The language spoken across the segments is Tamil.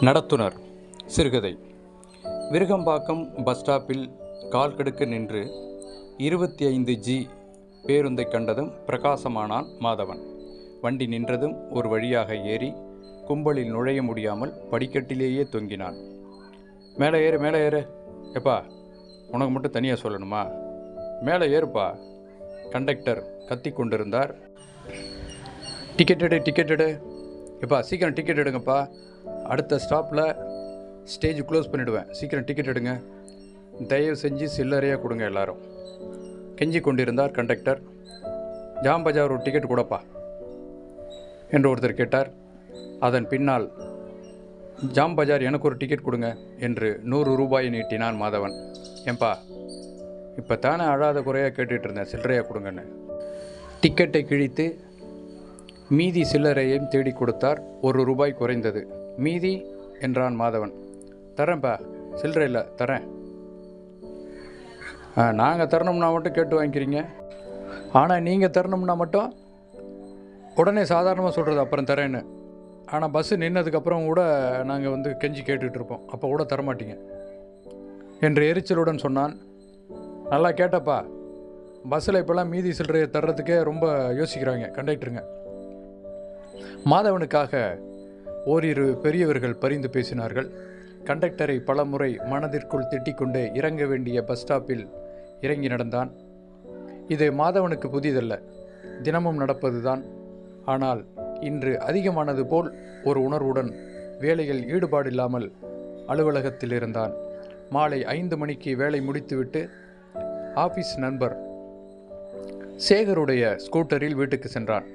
நடத்துனர். சிறுகதை. விருகம்பாக்கம் பஸ் ஸ்டாப்பில் கால் கெடுக்க நின்று இருபத்தி ஐந்து ஜி பேருந்தை கண்டதும் பிரகாசமானான் மாதவன். வண்டி நின்றதும் ஒரு வழியாக ஏறி கும்பலில் நுழைய முடியாமல் படிக்கட்டிலேயே தொங்கினான். மேலே ஏறு மேலே ஏறு. எப்பா உனக்கு மட்டும் தனியாக சொல்லணுமா? மேலே ஏறுப்பா. கண்டக்டர் கத்தி கொண்டிருந்தார். டிக்கெட் எடு டிக்கெட் எடு. எப்பா சீக்கிரம் டிக்கெட் எடுங்கப்பா. அடுத்த ஸ்டாப்பில் ஸ்டேஜ் க்ளோஸ் பண்ணிவிடுவேன் சீக்கிரம் டிக்கெட் எடுங்க. தயவு செஞ்சு சில்லறையாக கொடுங்க எல்லாரும். கெஞ்சி கொண்டிருந்தார் கண்டக்டர் ஜாம் பஜார் ஒரு டிக்கெட் கொடுப்பா என்று ஒருத்தர் கேட்டார். அதன் பின்னால் ஜாம் பஜார் எனக்கு ஒரு டிக்கெட் கொடுங்க என்று நூறு ரூபாய் நீட்டினான் மாதவன். ஏன்பா இப்போ தானே அழாத குறையாக கேட்டுட்டு இருந்தேன். சில்லறையாக கொடுங்கன்னு. டிக்கெட்டை கிழித்து மீதி சில்லறையையும் தேடி கொடுத்தார். ஒரு ரூபாய் குறைந்தது. மீதி என்றான் மாதவன். தரேன்ப்பா சில்லறை இல்லை தரேன். நாங்கள் தரணும்னா மட்டும் கேட்டு வாங்கிக்கிறீங்க. ஆனால் நீங்கள் தரணும்னா மட்டும் உடனே சாதாரணமாக சொல்கிறது அப்புறம் தரேன்னு. ஆனால் பஸ்ஸு நின்னதுக்கப்புறம் கூட நாங்கள் வந்து கெஞ்சி கேட்டுட்ருப்போம் அப்போ கூட தரமாட்டீங்க. என்று எரிச்சலுடன் சொன்னான். நல்லா கேட்டப்பா. பஸ்ஸில் இப்போல்லாம் மீதி சில்லறையை தர்றதுக்கே ரொம்ப யோசிக்கிறாங்க. கண்டக்டருங்க. மாதவனுக்காக ஓரிரு பெரியவர்கள் பரிந்து பேசினார்கள். கண்டக்டரை பலமுறை மனதிற்குள் திட்டிக்கொண்டே இறங்க வேண்டிய பஸ் ஸ்டாப்பில் இறங்கி நடந்தான். இது மாதவனுக்கு புதிதல்ல. தினமும் நடப்பதுதான். ஆனால் இன்று அதிகமானது போல் ஒரு உணர்வுடன் வேலையில் ஈடுபாடில்லாமல் அலுவலகத்தில் இருந்தான். மாலை ஐந்து மணிக்கு வேலை முடித்துவிட்டு ஆபீஸ் நண்பர் சேகருடைய ஸ்கூட்டரில் வீட்டுக்கு சென்றான்.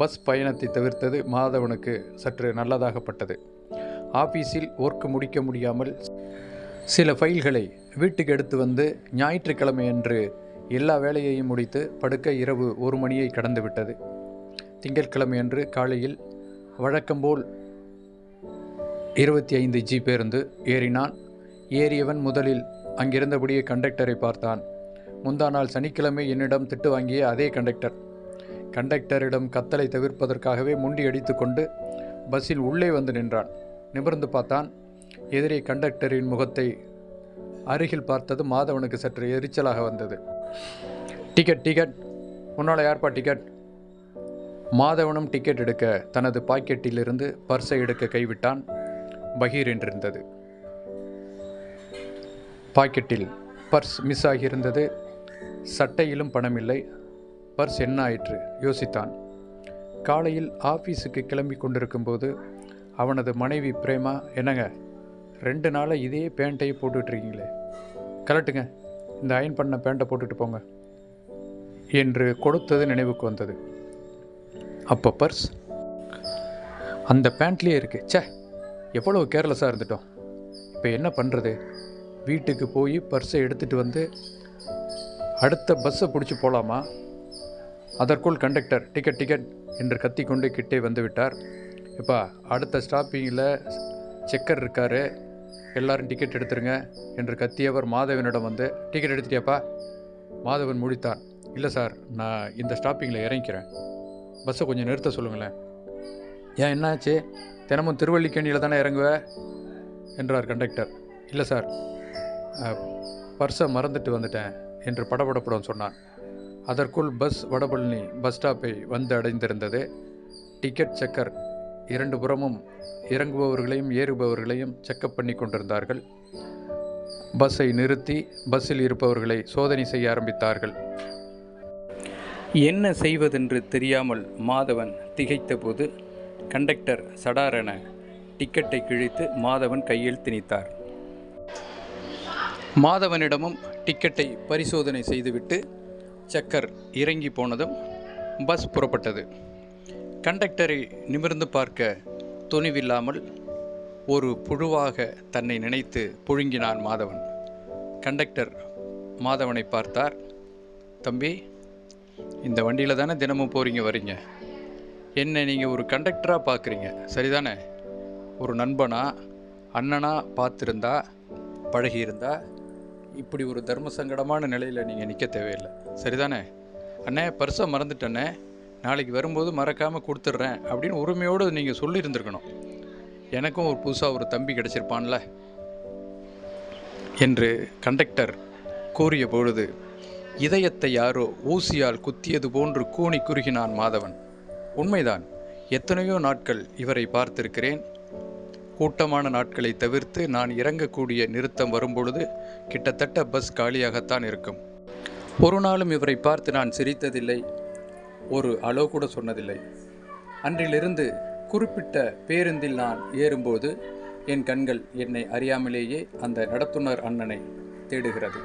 பஸ் பயணத்தை தவிர்த்தது மாதவனுக்கு சற்று நல்லதாகப்பட்டது. ஆபீஸில் ஒர்க் முடிக்க முடியாமல் சில ஃபைல்களை வீட்டுக்கு எடுத்து வந்து ஞாயிற்றுக்கிழமை அன்று எல்லா வேலையையும் முடித்து படுக்க இரவு ஒரு மணியை கடந்துவிட்டது திங்கட்கிழமை அன்று காலையில் வழக்கம்போல் இருபத்தி ஐந்து ஜி பேருந்து ஏறினான். ஏறியவன் முதலில் அங்கிருந்தபடியே கண்டக்டரை பார்த்தான். முந்தா நாள் சனிக்கிழமை என்னிடம் திட்டு வாங்கிய அதே கண்டக்டர் கண்டக்டரிடம் கத்தலை தவிர்ப்பதற்காகவே முண்டி அடித்துக்கொண்டு பஸ்ஸில் உள்ளே வந்து நின்றான். நிமிர்ந்து பார்த்தான். எதிரே கண்டக்டரின் முகத்தை அருகில் பார்த்தது மாதவனுக்கு சற்று எரிச்சலாக வந்தது. Ticket ticket. உன்னால் யார்ப்பா டிக்கெட். மாதவனும் டிக்கெட் எடுக்க தனது பாக்கெட்டிலிருந்து பர்ஸை எடுக்க கைவிட்டான். பகீர் என்றிருந்தது. பாக்கெட்டில் பர்ஸ் மிஸ் ஆகியிருந்தது. சட்டையிலும் பணமில்லை. பர்ஸ் என்ன ஆயிற்று யோசித்தான். காலையில் ஆஃபீஸுக்கு கிளம்பி கொண்டிருக்கும்போது அவனது மனைவி பிரேமா என்னங்க ரெண்டு நாளாக இதே பேண்ட்டையே போட்டுட்ருக்கீங்களே. கலட்டுங்க இந்த அயன் பண்ண பேண்ட்டை போட்டுட்டு போங்க என்று கொடுத்தது நினைவுக்கு வந்தது. அப்போ பர்ஸ் அந்த பேண்ட்லேயே இருக்கு. ச்சே எவ்வளவு கேர்லெஸ்ஸாக இருந்துட்டோம். இப்போ என்ன பண்ணுறது வீட்டுக்கு போய் பர்ஸை எடுத்துகிட்டு வந்து அடுத்த பஸ்ஸை பிடிச்சி போகலாமா அதற்குள் கண்டக்டர் டிக்கெட் டிக்கெட் என்று கத்திக்கொண்டு கிட்டே வந்துவிட்டார் எப்பா அடுத்த ஸ்டாப்பிங்கில் செக்கர் இருக்கார். எல்லாரும் டிக்கெட் எடுத்துருங்க என்று கத்தியவர் மாதவனிடம் வந்து டிக்கெட் எடுத்துட்டியாப்பா? மாதவன் முடித்தான். இல்லை சார் நான் இந்த ஸ்டாப்பிங்கில் இறங்கிக்கிறேன். பஸ்ஸை கொஞ்சம் நிறுத்த சொல்லுங்களேன். ஏன் என்னாச்சு? தினமும் திருவள்ளிக்கேணியில் தானே இறங்குவ? என்றார் கண்டக்டர் இல்லை சார் பர்ஸை மறந்துட்டு வந்துட்டேன் என்று படபடப்புடன் சொன்னான். அதற்குள் பஸ் வடபழனி பஸ் ஸ்டாப்பை வந்து அடைந்திருந்தது. டிக்கெட் செக்கர் இரண்டு புறமும் இறங்குபவர்களையும் ஏறுபவர்களையும் செக்கப் பண்ணி கொண்டிருந்தார்கள். பஸ்ஸை நிறுத்தி பஸ்ஸில் இருப்பவர்களை சோதனை செய்ய ஆரம்பித்தார்கள். என்ன செய்வதென்று தெரியாமல் மாதவன் திகைத்தபோது கண்டக்டர் சடாரென டிக்கெட்டை கிழித்து மாதவன் கையில் திணித்தார். மாதவனிடமும் டிக்கெட்டை பரிசோதனை செய்துவிட்டு சக்கர் இறங்கி போனதும் பஸ் புறப்பட்டது. கண்டக்டரை நிமிர்ந்து பார்க்க துணிவில்லாமல் ஒரு புழுவாக தன்னை நினைத்து புழுங்கினான் மாதவன். கண்டக்டர் மாதவனை பார்த்தார். தம்பி இந்த வண்டியில் தானே தினமும் போகிறீங்க வரீங்க? என்ன நீங்கள் ஒரு கண்டக்டராக பார்க்குறீங்க சரிதானே? ஒரு நண்பனா அண்ணனாக பார்த்துருந்தா பழகியிருந்தா இப்படி ஒரு தர்ம சங்கடமான நிலையில் நீங்கள் நிற்க தேவையில்லை. சரிதானே? அண்ணே பர்ஸை மறந்துட்டண்ணே நாளைக்கு வரும்போது மறக்காமல் கொடுத்துட்றேன் அப்படின்னு உரிமையோடு நீங்கள் சொல்லியிருந்துருக்கணும். எனக்கும் ஒரு புதுசாக ஒரு தம்பி கிடச்சிருப்பான்ல. என்று கண்டக்டர் கூறிய பொழுது இதயத்தை யாரோ ஊசியால் குத்தியது போன்று கூனி குறுகினான் மாதவன். உண்மைதான். எத்தனையோ நாட்கள் இவரை பார்த்திருக்கிறேன். கூட்டமான நாட்களை தவிர்த்து நான் இறங்கக்கூடிய நிறுத்தம் வரும்பொழுது கிட்டத்தட்ட பஸ் காலியாகத்தான் இருக்கும். ஒரு நாளும் இவரை பார்த்து நான் சிரித்ததில்லை. ஒரு அலோ கூட சொன்னதில்லை. அன்றிலிருந்து குறிப்பிட்ட பேருந்தில் நான் ஏறும்போது என் கண்கள் என்னை அறியாமலேயே அந்த நடத்துனர் அண்ணனை தேடுகிறது.